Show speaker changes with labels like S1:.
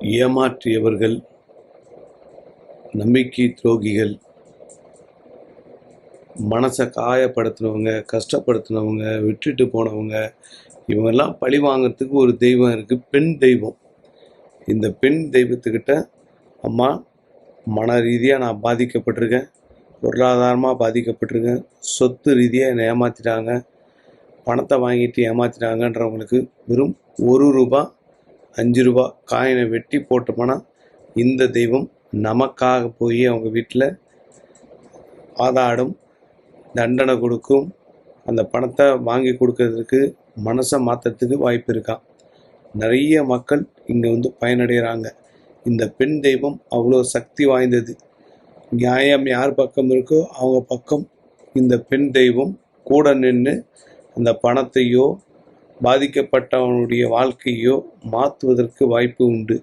S1: ஏமாற்றியவர்கள் நம்பிக்கை துரோகிகள் மனசை காயப்படுத்தினவங்க கஷ்டப்படுத்தினவங்க விட்டுட்டு போனவங்க இவங்கெல்லாம் பழி வாங்கிறதுக்கு ஒரு தெய்வம் இருக்குது பெண் தெய்வம். இந்த பெண் தெய்வத்துக்கிட்ட அம்மா மன ரீதியாக நான் பாதிக்கப்பட்டிருக்கேன் பொருளாதாரமாக பாதிக்கப்பட்டிருக்கேன் சொத்து ரீதியாக என்னை ஏமாற்றிட்டாங்க பணத்தை வாங்கிட்டு ஏமாற்றிட்டாங்கன்றவங்களுக்கு வெறும் ஒரு ரூபா அஞ்சு ரூபா காயினை வெட்டி போட்டோம்னா இந்த தெய்வம் நமக்காக போய் அவங்க வீட்டில் வாதாடும் தண்டனை கொடுக்கும். அந்த பணத்தை வாங்கி கொடுக்கறதுக்கு மனசை மாற்றத்துக்கு வாய்ப்பு இருக்கான் நிறைய மக்கள் இங்கே வந்து பயனடைகிறாங்க இந்த பெண் தெய்வம் அவ்வளோ சக்தி வாய்ந்தது. நியாயம் யார் பக்கம் இருக்கோ அவங்க பக்கம் இந்த பெண் தெய்வம் கூட நின்று அந்த பணத்தையோ பாதிக்கப்பட்டவனுடைய வாழ்க்கையோ மாற்றுவதற்கு வாய்ப்பு உண்டு.